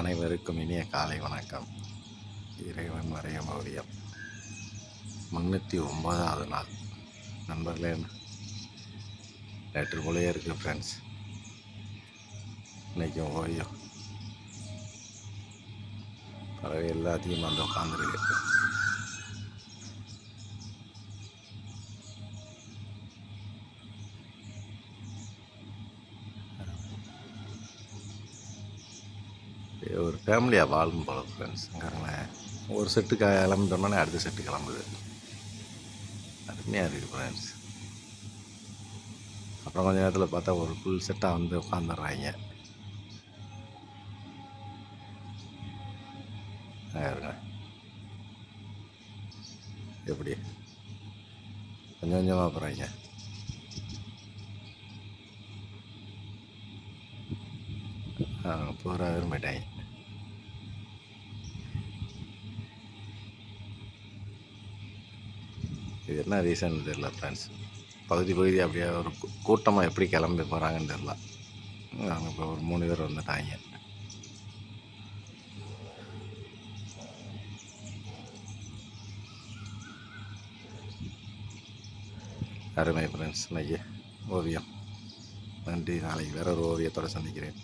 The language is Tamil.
அனைவருக்கும் இனிய காலை வணக்கம். இறைவன் வரையும் ஓவியம் முந்நூற்றி ஒன்பதாவது நாள். நண்பர்களே நேற்று போலே இருக்குது ஃப்ரெண்ட்ஸ் இன்றைக்கும் ஓவியம். பறவை எல்லாத்தையும் வந்து உட்காந்துருக்கு ஒரு ஃபேமிலியாக வாழும் போல ஃப்ரெண்ட்ஸுங்கிறங்களேன் ஒரு செட்டு க அடுத்த செட்டு கிளம்புது. அருமையாக இருக்குது ஃப்ரெண்ட்ஸ் அப்புறம் கொஞ்ச நேரத்தில் பார்த்தா ஒரு ஃபுல் செட்டாக வந்து உட்காந்துடுறாங்க இருங்க. எப்படி? கொஞ்சம் கொஞ்சமாக போகிறாங்க ஆ பூரா விரும்பிட்டாங்க இது என்ன ரீசன் தெரில ஃப்ரெண்ட்ஸ் பகுதி பகுதி அப்படியே ஒரு கூட்டமாக எப்படி கிளம்பி போகிறாங்கன்னு தெரில அவங்க இப்போ ஒரு மூணு பேர் வந்துட்டாங்க. அருமை ஃப்ரெண்ட்ஸ் இன்னைக்கு ஓவியம். நன்றி நாளைக்கு வேற ஒரு ஓவியத்தோடு சந்திக்கிறேன்.